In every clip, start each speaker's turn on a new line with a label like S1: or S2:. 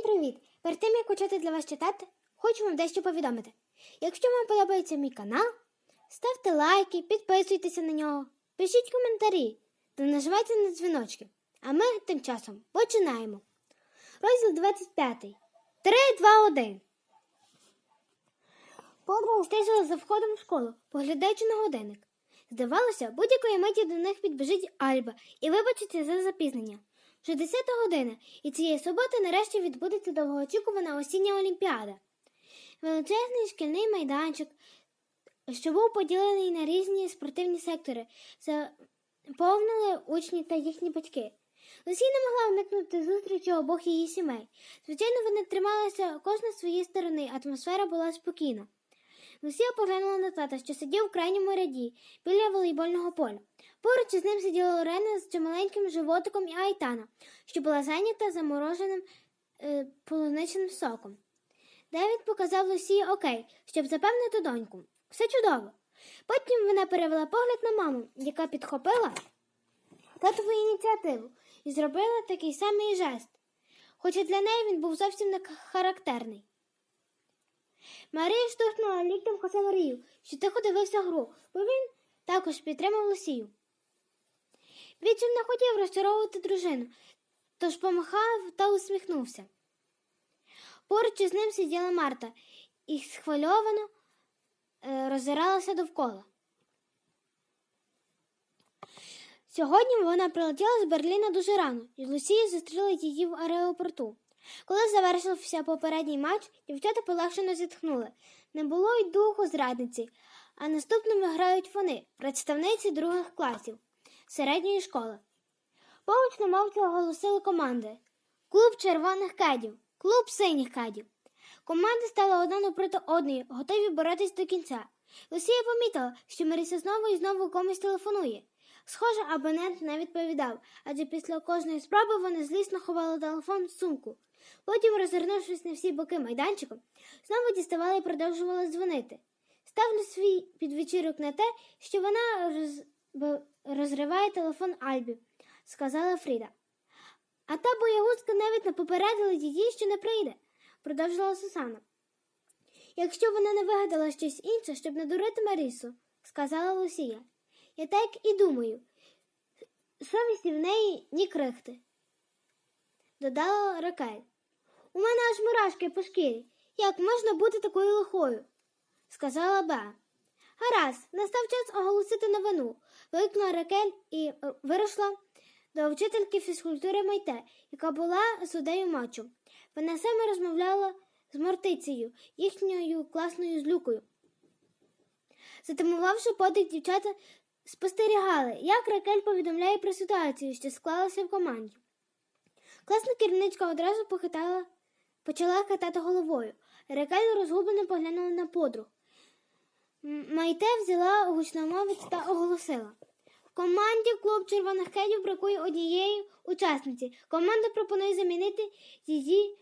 S1: Всім привіт! Перед тим як почати для вас читати, хочу вам дещо повідомити. Якщо вам подобається мій канал, ставте лайки, підписуйтеся на нього, пишіть коментарі та нажимайте на дзвіночки. А ми тим часом починаємо. Розділ 25. 3, 2, 1. Подруга стежила за входом в школу, поглядаючи на годинник. Здавалося, будь-якої миті до них підбіжить Альба і вибачиться за запізнення. Вже 10 година, і цієї суботи нарешті відбудеться довгоочікувана осіння олімпіада. Величезний шкільний майданчик, що був поділений на різні спортивні сектори, заповнили учні та їхні батьки. Лусі не могла уникнути зустрічі обох її сімей. Звичайно, вони трималися кожна з своєї сторони, атмосфера була спокійна. Лусія поглянула на тата, що сидів в крайньому ряді біля волейбольного поля. Поруч із ним сиділа Лорена з чималеньким животиком і Айтана, що була зайнята замороженим е, полуничним соком. Девід показав Лусії окей, щоб запевнити доньку. Все чудово. Потім вона перевела погляд на маму, яка підхопила татову ініціативу і зробила такий самий жест, хоча для неї він був зовсім не характерний. Марія штовхнула ліктем Хосе Марію, що тихо дивився гру, бо він також підтримав Лусію. Вічим не хотів розчаровувати дружину, тож помахав та усміхнувся. Поруч із ним сиділа Марта і схвильовано е, роззиралася довкола. Сьогодні вона прилетіла з Берліна дуже рано, і Лусія зустріла її в аеропорту. Коли завершився попередній матч, дівчата полегшено зітхнули. Не було й духу зрадниці, а наступними грають вони, представниці других класів середньої школи. Поруч намовчо оголосили команди клуб червоних кедів, клуб синіх кедів. Команди стали одна напроти одної, готові боротись до кінця. Лусія помітила, що Маріса знову і знову комусь телефонує. Схоже, абонент не відповідав, адже після кожної спроби вони злісно ховали телефон в сумку. Потім, розвернувшись на всі боки майданчиком, знову діставали і продовжували дзвонити. Ставлю свій підвечірок на те, що вона роз... розриває телефон Альбі, сказала Фріда. А та боягузка навіть не попередила її, що не прийде, продовжила Сусана. Якщо вона не вигадала щось інше, щоб надурити Марісу, сказала Лусія. Я так і думаю. Совісті в неї ні крихти, додала Ракель. У мене аж мурашки по шкірі. Як можна бути такою лихою? сказала Беа. Гаразд, настав час оголосити новину. Викнула Ракель і вирушила до вчительки фізкультури Майте, яка була суддею матчу. Вона саме розмовляла з Мортицею, їхньою класною злюкою. Затимувавши подих, дівчата спостерігали, як Ракель повідомляє про ситуацію, що склалася в команді. Класна керівничка одразу похитала, почала хитати головою. Ракель розгублено поглянула на подруг. Майте взяла гучномовець та оголосила. В команді клуб червоних кедів бракує однієї учасниці. Команда пропонує замінити її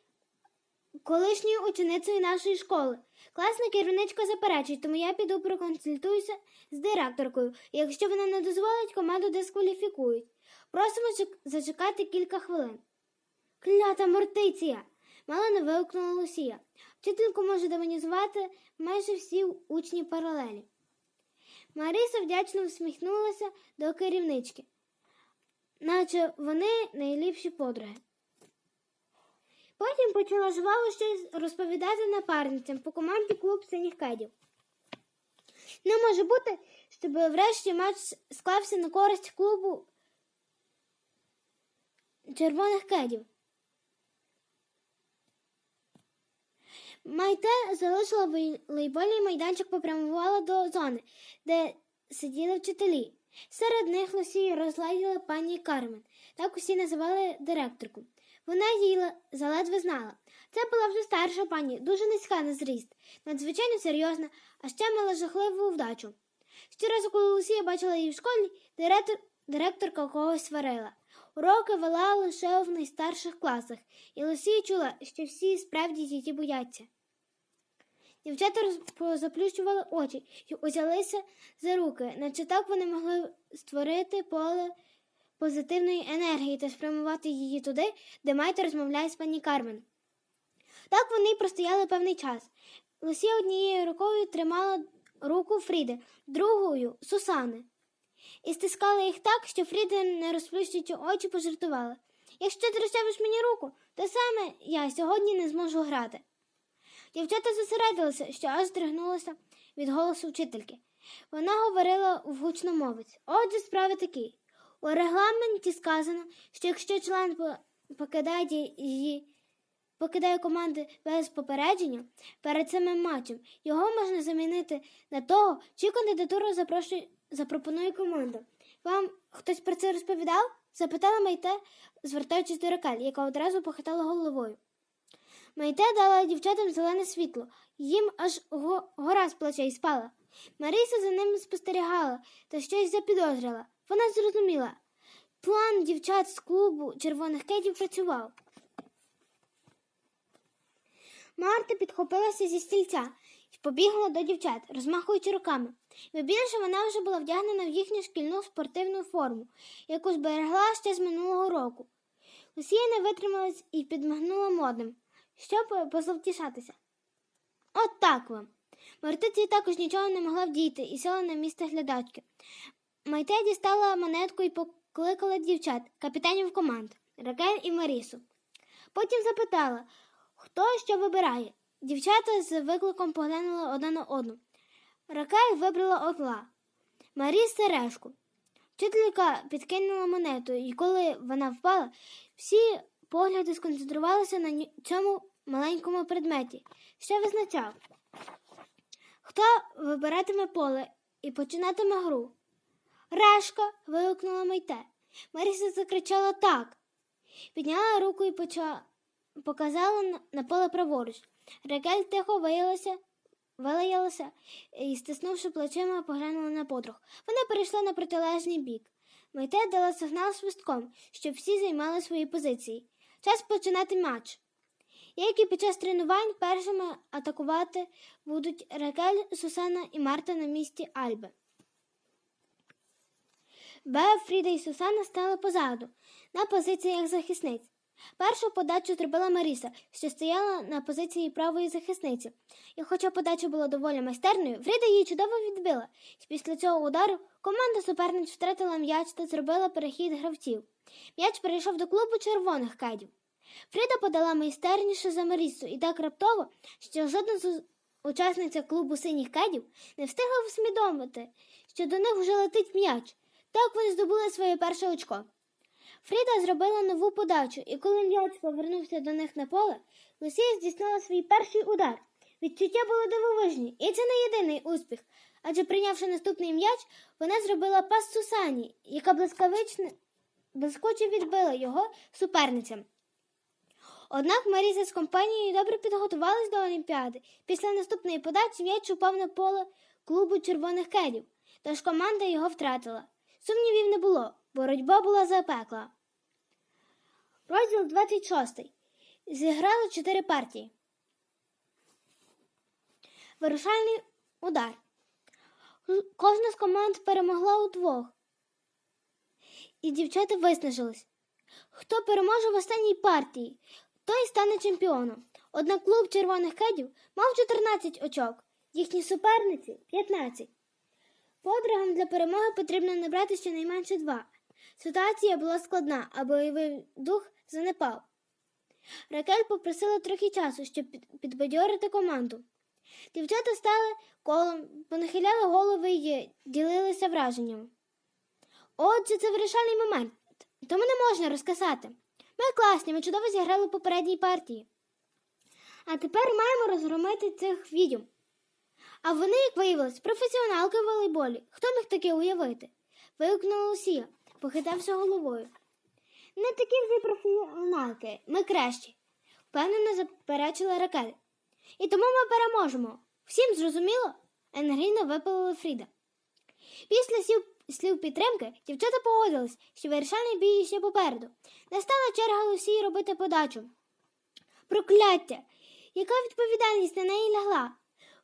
S1: колишньою ученицею нашої школи. Класна керівничка заперечить, тому я піду проконсультуюся з директоркою. Якщо вона не дозволить, команду дискваліфікують. Просимо зачекати кілька хвилин. Клята мортиція! Мало не вигукнула Лусія. Вчительку може демонізувати майже всі учні паралелі. Маріса вдячно всміхнулася до керівнички, наче вони найліпші подруги. Потім почала жваво щось розповідати напарницям по команді клуб синіх кедів. Не може бути, щоб врешті матч склався на користь клубу червоних кедів. Майте залишила волейбольний майданчик, попрямувала до зони, де сиділи вчителі. Серед них Лосії розладіла пані Кармен, так усі називали директорку. Вона її заледве знала. Це була вже старша пані, дуже низька на зріст, надзвичайно серйозна, а ще мала жахливу вдачу. Щоразу, коли Лусія бачила її в школі, директор, директорка когось сварила. Уроки вела лише в найстарших класах, і Лусія чула, що всі справді її бояться. Дівчата заплющували очі і узялися за руки, наче так вони могли створити поле позитивної енергії та спрямувати її туди, де Майта розмовляє з пані Кармен. Так вони простояли певний час. Лусія однією рукою тримала руку Фріди, другою Сусани. І стискала їх так, що Фріда, не розплющуючи очі, пожартувала. Якщо ти розчавиш мені руку, то саме я сьогодні не зможу грати. Дівчата зосередилися, що аж здригнулося від голосу вчительки. Вона говорила в гучномовець. Отже, справи такі. У регламенті сказано, що якщо член покидає її, покидає команди без попередження перед самим матчем, його можна замінити на того, чи кандидатуру запрошує, запропонує команда. Вам хтось про це розповідав? запитала Майте, звертаючись до Ракель, яка одразу похитала головою. Майте дала дівчатам зелене світло, їм аж го- гора з плечей спала. Маріса за ними спостерігала та щось запідозрила. Вона зрозуміла. План дівчат з клубу червоних кетів працював. Марта підхопилася зі стільця і побігла до дівчат, розмахуючи руками. Бо більше вона вже була вдягнена в їхню шкільну спортивну форму, яку зберегла ще з минулого року. Лусія не витрималась і підмигнула модним, щоб позавтішатися. От так вам. Мартиці також нічого не могла вдіяти і сіла на місце глядачки. Майте дістала монетку і покликала дівчат, капітанів команд Ракель і Марісу. Потім запитала, хто що вибирає. Дівчата з викликом поглянули одна на одну. Ракель вибрала отла, Маріс сережку. Вчителька підкинула монету, і коли вона впала, всі погляди сконцентрувалися на цьому маленькому предметі, що визначав, хто вибиратиме поле і починатиме гру. Решка. вигукнула Майте. Маріса закричала так. Підняла руку і поча... показала на- поле праворуч. Ракель тихо виялася, вилаялася і, стиснувши плечима, поглянула на подруг. Вони перейшли на протилежний бік. Майте дала сигнал свистком, щоб всі займали свої позиції. Час починати матч. Як і під час тренувань першими атакувати будуть Ракель, Сусана і Марта на місці Альби. Беа, Фріда і Сусана стали позаду, на позиціях захисниць. Першу подачу зробила Маріса, що стояла на позиції правої захисниці. І хоча подача була доволі майстерною, Фріда її чудово відбила. Після цього удару команда суперниць втратила м'яч та зробила перехід гравців. М'яч перейшов до клубу червоних кедів. Фріда подала майстерніше за Марісу і так раптово, що жодна з учасниця клубу синіх кедів не встигла усвідомити, що до них вже летить м'яч. Так вони здобули своє перше очко. Фріда зробила нову подачу, і коли м'яч повернувся до них на поле, Лусія здійснила свій перший удар. Відчуття були дивовижні, і це не єдиний успіх. Адже прийнявши наступний м'яч, вона зробила пас Сусані, яка блискавично блискуче відбила його суперницям. Однак Маріза з компанією добре підготувалась до Олімпіади. Після наступної подачі м'яч упав на поле клубу червоних кедів, тож команда його втратила. Сумнівів не було, боротьба була запекла. Розділ 26. Зіграли чотири партії. Вирушальний удар. Кожна з команд перемогла удвох. І дівчата виснажились. Хто переможе в останній партії, той стане чемпіоном. Однак клуб червоних кедів мав 14 очок, їхні суперниці 15. Подругам для перемоги потрібно набрати щонайменше два. Ситуація була складна, а бойовий дух занепав. Ракель попросила трохи часу, щоб підбадьорити команду. Дівчата стали колом, понахиляли голови і ділилися враженнями. Отже, це вирішальний момент, тому не можна розказати. Ми класні, ми чудово зіграли в попередній партії. А тепер маємо розгромити цих відьом. А вони, як виявилось, професіоналки в волейболі. Хто міг таке уявити? вигукнула Лусія, похитавши головою. Не такі вже професіоналки, ми кращі, впевнено заперечила Ракель. І тому ми переможемо. Всім зрозуміло? енергійно випалила Фріда. Після слів, підтримки дівчата погодились, що вирішальний бій ще попереду. Настала черга Лусії робити подачу. Прокляття! Яка відповідальність на неї лягла?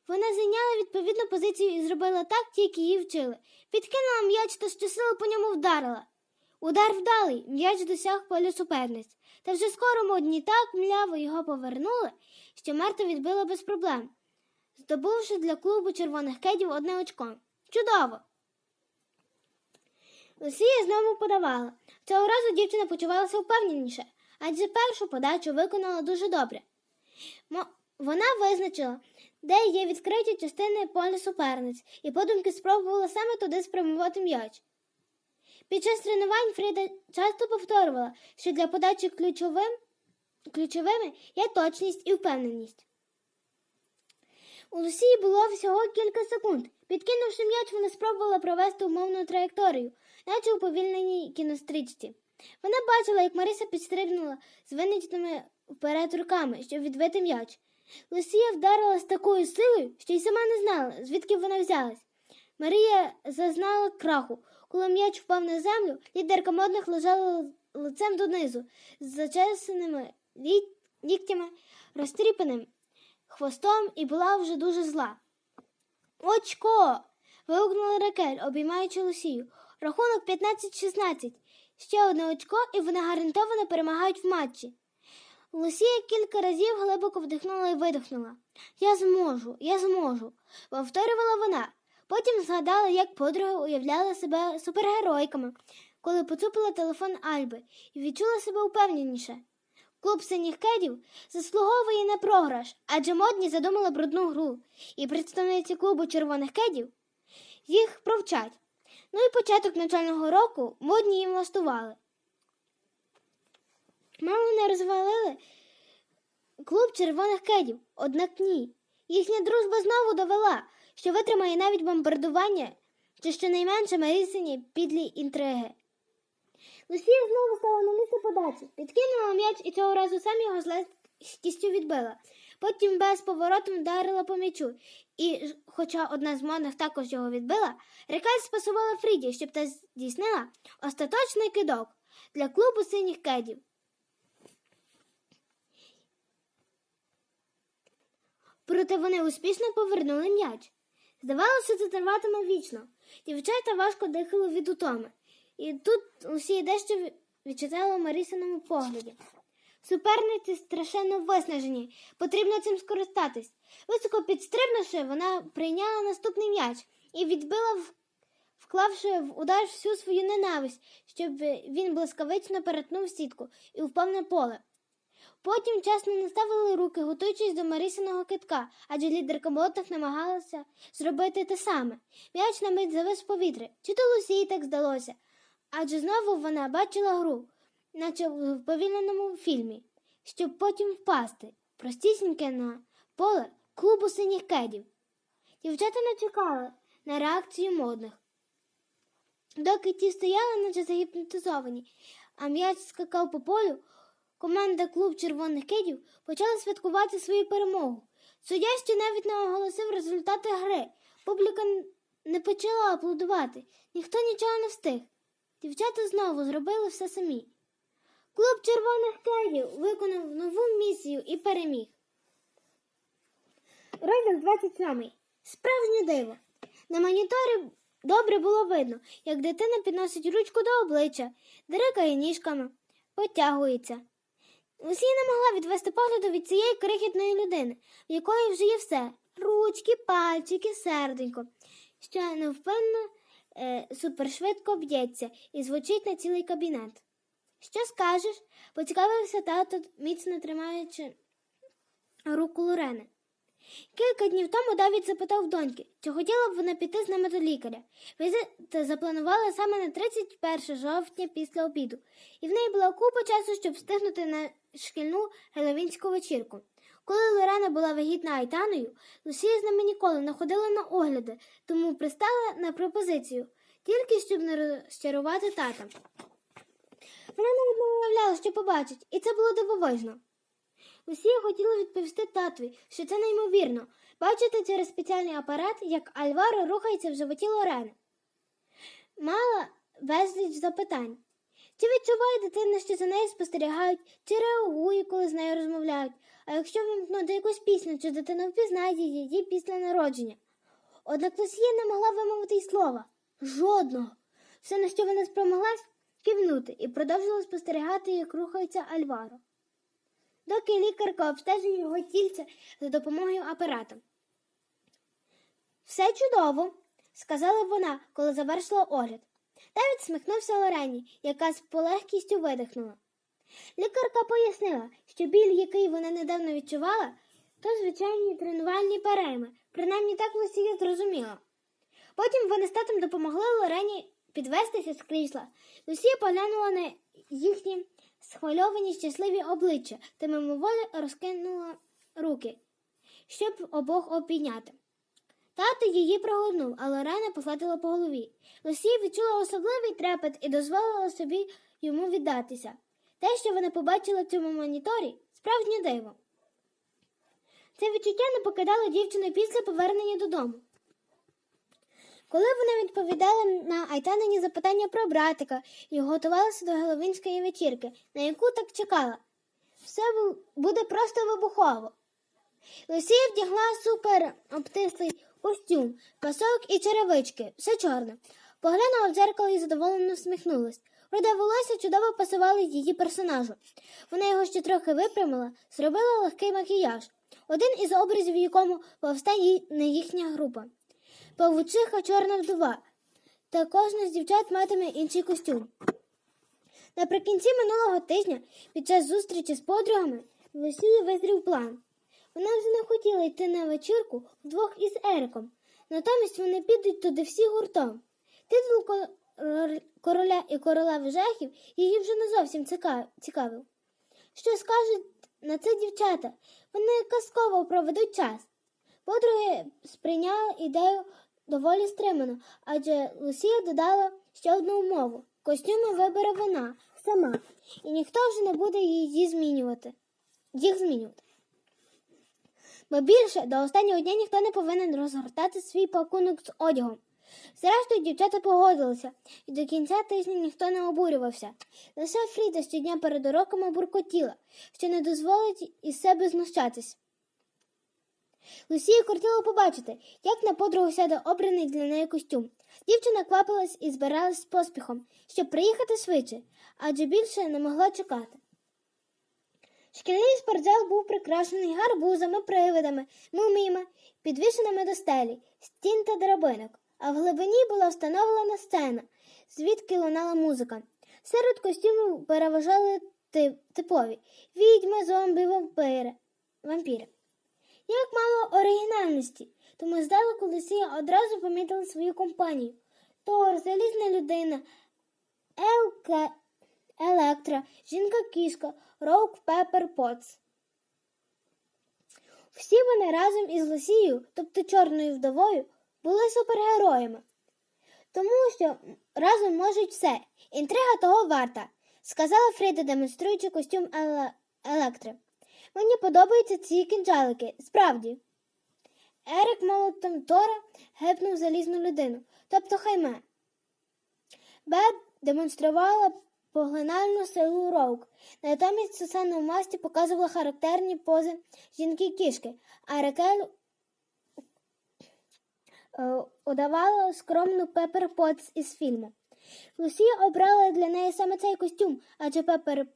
S1: Вона зайняла відповідну позицію і зробила так, як її вчили. Підкинула м'яч та щосили по ньому вдарила. Удар вдалий, м'яч досяг полю суперниць. Та вже скоро модні так мляво його повернули, що Марта відбила без проблем, здобувши для клубу червоних кедів одне очко. Чудово! Лусія знову подавала. Цього разу дівчина почувалася впевненіше, адже першу подачу виконала дуже добре. Мо- Вона визначила, де є відкриті частини поля суперниць, і подумки спробувала саме туди спрямувати м'яч. Під час тренувань Фріда часто повторювала, що для подачі ключовим, ключовими є точність і впевненість. У Лусії було всього кілька секунд. Підкинувши м'яч, вона спробувала провести умовну траєкторію, наче у повільненій кінострічці. Вона бачила, як Мариса підстрибнула з виничними вперед руками, щоб відбити м'яч. Лусія вдарила з такою силою, що й сама не знала, звідки вона взялась. Марія зазнала краху. Коли м'яч впав на землю, лідерка модних лежала лицем донизу, з зачесаними лі- ліктями, розтріпаним хвостом і була вже дуже зла. Очко. вигукнула Ракель, обіймаючи Лусію. Рахунок 15-16. Ще одне очко, і вони гарантовано перемагають в матчі. Лусія кілька разів глибоко вдихнула і видихнула. Я зможу, я зможу, повторювала вона. Потім згадала, як подруга уявляла себе супергеройками, коли поцупила телефон Альби і відчула себе упевненіше. Клуб синіх кедів заслуговує на програш, адже модні задумали брудну гру, і представниці клубу червоних кедів їх провчать. Ну і початок навчального року модні їм влаштували. Мало не розвалили клуб червоних кедів, однак ні. Їхня дружба знову довела, що витримає навіть бомбардування чи щонайменше Марисині підлі інтриги. Лусія знову стала на місце подачі, підкинула м'яч і цього разу сам його з легкістю відбила. Потім без повороту вдарила по м'ячу, і, хоча одна з модних також його відбила, Рекаль спасувала Фріді, щоб та здійснила остаточний кидок для клубу синіх кедів. Проте вони успішно повернули м'яч. Здавалося, це триватиме вічно. Дівчата важко дихали від утоми. І тут усі дещо ві- відчитали Марісиному погляді. Суперниці страшенно виснажені, потрібно цим скористатись. Високо підстрибнувши, вона прийняла наступний м'яч і відбила, вклавши в удар всю свою ненависть, щоб він блискавично перетнув сітку і впав на поле. Потім часно наставили руки, готуючись до Марисиного китка, адже лідерка болотах намагалася зробити те саме. М'яч на мить завис в повітрі. Чи то Лусії так здалося? Адже знову вона бачила гру, наче в повільненому фільмі, щоб потім впасти, простісіньке на поле клубу синіх кедів. Дівчата не чекали на реакцію модних. Доки ті стояли, наче загіпнотизовані, а м'яч скакав по полю, команда клуб червоних кедів почала святкувати свою перемогу. Суддя ще навіть не оголосив результати гри. Публіка не почала аплодувати, ніхто нічого не встиг. Дівчата знову зробили все самі. Клуб червоних кедів виконав нову місію і переміг. Розділ 27. Справжнє диво. На моніторі добре було видно, як дитина підносить ручку до обличчя, дирикає ніжками, потягується. Лусія не могла відвести погляду від цієї крихітної людини, в якої вже є все ручки, пальчики, серденько, що невпинно е, супершвидко б'ється і звучить на цілий кабінет. Що скажеш? поцікавився тато, міцно тримаючи руку Лорени. Кілька днів тому Давід запитав доньки, чи хотіла б вона піти з ними до лікаря. Візит запланували саме на 31 жовтня після обіду, і в неї була купа часу, щоб встигнути на шкільну геловінську вечірку. Коли Лорена була вагітна Айтаною, Лусія з ними ніколи не ходила на огляди, тому пристала на пропозицію, тільки щоб не розчарувати тата. Вона не уявляла, що побачить, і це було дивовижно. Лусія хотіла відповісти татові, що це неймовірно, бачити через спеціальний апарат, як Альваро рухається в животі Лорени. Мала безліч запитань. Чи відчуває дитина, що за нею спостерігають, чи реагує, коли з нею розмовляють, а якщо вимкнути якусь пісню, чи дитина впізнає її після народження. Однак Лусія не могла вимовити й слова. Жодного. Все, на що вона спромоглась, кивнути і продовжила спостерігати, як рухається Альваро. Доки лікарка обстежує його тільце за допомогою апарата. Все чудово, сказала вона, коли завершила огляд. Девід сміхнувся Лорені, яка з полегкістю видихнула. Лікарка пояснила, що біль, який вона недавно відчувала, то звичайні тренувальні перейми, принаймні так Лусія зрозуміла. Потім вони з татом допомогли Лорені підвестися з крісла. Лусія поглянула на їхні схвильовані щасливі обличчя та мимоволі розкинула руки, щоб обох обійняти. Тато її пригорнув, а Лорена погладила по голові. Лусія відчула особливий трепет і дозволила собі йому віддатися. Те, що вона побачила в цьому моніторі, справжнє диво. Це відчуття не покидало дівчину після повернення додому. Коли вона відповідала на Айтанині запитання про братика і готувалася до Геловінської вечірки, на яку так чекала, все буде просто вибухово. Лусія вдягла супер обтислий костюм, пасок і черевички, все чорне. Поглянула в дзеркало і задоволено всміхнулась. Руде волосся чудово пасувало її персонажу. Вона його ще трохи випрямила, зробила легкий макіяж. Один із образів, в якому повстає не їхня група. Павучиха чорна вдова. Та кожна з дівчат матиме інший костюм. Наприкінці минулого тижня, під час зустрічі з подругами, Лусії визрів план. Вона вже не хотіла йти на вечірку вдвох із Ериком, натомість вони підуть туди всі гуртом. Титул короля і королеви жахів її вже не зовсім цікавив. Що скажуть на це дівчата? Вони казково проведуть час. Подруги сприйняли ідею доволі стримано, адже Лусія додала ще одну умову. Костюми вибере вона сама, і ніхто вже не буде її змінювати. Їх змінювати. Бо більше до останнього дня ніхто не повинен розгортати свій пакунок з одягом. Зрештою, дівчата погодилися, і до кінця тижня ніхто не обурювався. Лише Фріда щодня перед уроками буркотіла, що не дозволить із себе знущатись. Лусія кортіла побачити, як на подругу сяде обраний для неї костюм. Дівчина квапилась і збиралась з поспіхом, щоб приїхати швидше, адже більше не могла чекати. Шкільний спортзал був прикрашений гарбузами, привидами, муміями, підвішеними до стелі, стін та драбинок, а в глибині була встановлена сцена, звідки лунала музика. Серед костюмів переважали тип- типові відьми, зомбі, вампири. вампіри. Як мало оригінальності, тому здалеку Лисія одразу помітила свою компанію. Тор, залізна людина, Елка, Електра, жінка-кішка, Роук Пепер Потс. Всі вони разом із Лосією, тобто чорною вдовою, були супергероями. Тому що разом можуть все. Інтрига того варта, сказала Фріда, демонструючи костюм Еле... Електри. Мені подобаються ці кінжалики, справді. Ерик молотом Тора гепнув залізну людину, тобто хайме. Бет демонструвала поглинальну силу Роук. Натомість Сусана в масті показувала характерні пози жінки-кішки, а Рекель е, удавала скромну Пепер Потс із фільму. Лусія обрала для неї саме цей костюм, адже Пепер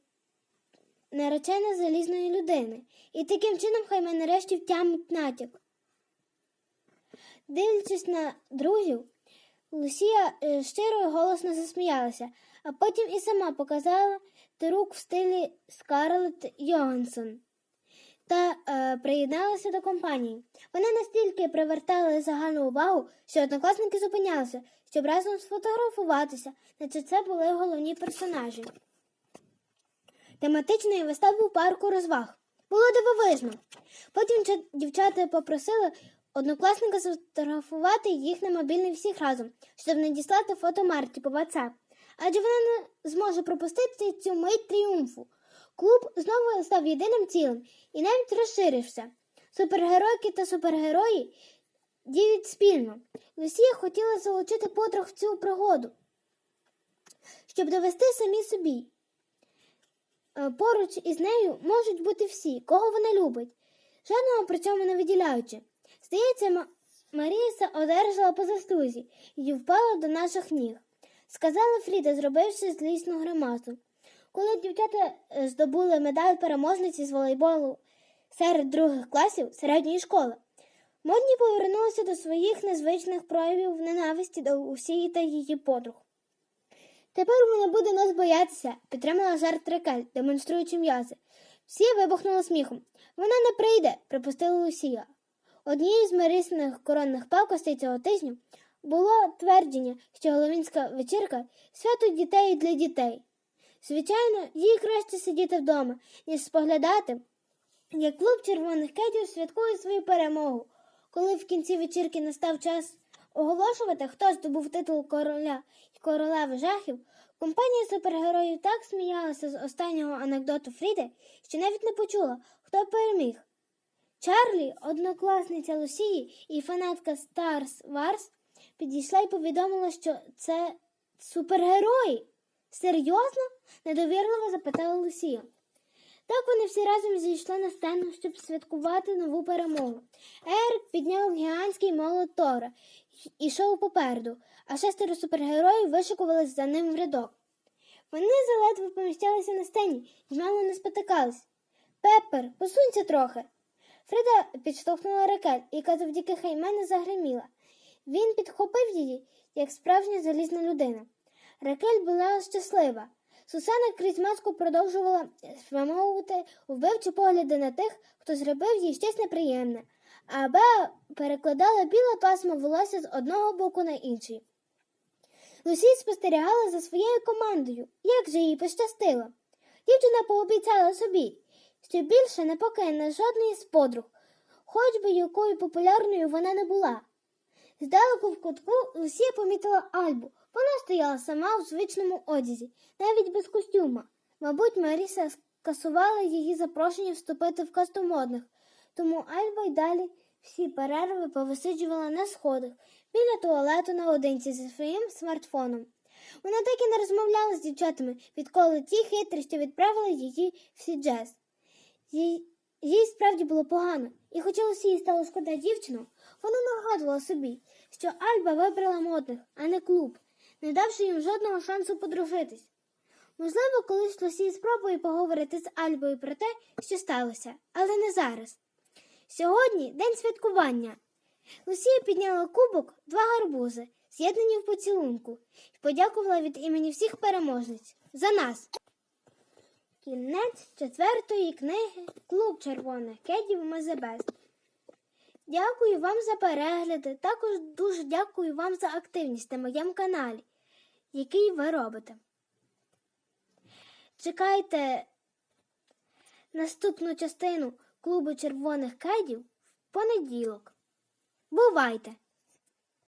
S1: наречена залізної людини, і таким чином Хайме нарешті втямить натяк. Дивлячись на друзів, Лусія е, щиро і голосно засміялася, а потім і сама показала рук в стилі Скарлетт Йогансон та е, приєдналася до компанії. Вони настільки привертали загальну увагу, що однокласники зупинялися, щоб разом сфотографуватися, наче це були головні персонажі. Тематичної вистави у парку розваг. Було дивовижно. Потім дівчата попросили однокласника сфотографувати їх на мобільний всіх разом, щоб надіслати фото Марті по WhatsApp. Адже вона не зможе пропустити цю мить тріумфу. Клуб знову став єдиним цілим і навіть розширився. Супергеройки та супергерої діють спільно. Лусія хотіла залучити подруг в цю пригоду, щоб довести самі собі. Е, Поруч із нею можуть бути всі, кого вона любить, жодного при цьому не виділяючи. Здається, Ма- Маріса одержала по заслузі і впала до наших ніг. сказала Фріда, зробивши злісну гримасу. Коли дівчата е, здобули медаль переможниці з волейболу серед других класів середньої школи, Модні повернулася до своїх незвичних проявів ненависті до усієї та її подруг. Тепер вона буде нас боятися, підтримала жарт Рекель, демонструючи м'язи. Всі вибухнули сміхом. Вона не прийде, припустила Лусія. Однією з мерисних коронних пакостей цього тижня було твердження, що Головінська вечірка свято дітей для дітей. Звичайно, їй краще сидіти вдома, ніж споглядати, як клуб червоних кедів святкує свою перемогу. Коли в кінці вечірки настав час оголошувати, хто здобув титул короля королеви жахів, компанія супергероїв так сміялася з останнього анекдоту Фріди, що навіть не почула, хто переміг. Чарлі, однокласниця Лусії і фанатка Старс Варс, підійшла і повідомила, що це супергерої. Серйозно? недовірливо запитала Лусія. Так вони всі разом зійшли на сцену, щоб святкувати нову перемогу. Ерик підняв гігантський молот Тора і йшов попереду, а шестеро супергероїв вишикувались за ним в рядок. Вони заледве поміщалися на сцені і мало не спотикались. Пеппер, посунься трохи. Фрида підштовхнула ракель, яка завдяки хаймену загриміла. Він підхопив її, як справжня залізна людина. Ракель була щаслива. Сусана крізь маску продовжувала вимовувати вбивчі погляди на тих, хто зробив їй щось неприємне, а Беа перекладала біле пасмо волосся з одного боку на інший. Лусі спостерігала за своєю командою, як же їй пощастило. Дівчина пообіцяла собі, що більше не покине жодної з подруг, хоч би якою популярною вона не була. Здалеку в кутку Лусія помітила Альбу. Вона стояла сама у звичному одязі, навіть без костюма. Мабуть, Маріса скасувала її запрошення вступити в касту модних, тому Альба й далі всі перерви повисиджувала на сходах біля туалету наодинці зі своїм смартфоном. Вона так і не розмовляла з дівчатами, відколи ті хитрі, що відправили її в Сіджес. Їй, їй справді було погано, і хоча Лусії стало шкода дівчину, вона нагадувала собі, що Альба вибрала модних, а не клуб, не давши їм жодного шансу подружитись. Можливо, колись Лусі спробує поговорити з Альбою про те, що сталося, але не зараз. Сьогодні день святкування. Лусія підняла кубок два гарбузи, з'єднані в поцілунку, і подякувала від імені всіх переможниць за нас. Кінець четвертої книги Клуб червоних кедів Мазебес. Дякую вам за перегляди. Також дуже дякую вам за активність на моєму каналі, який ви робите. Чекайте наступну частину клубу червоних кедів в понеділок. Бувайте!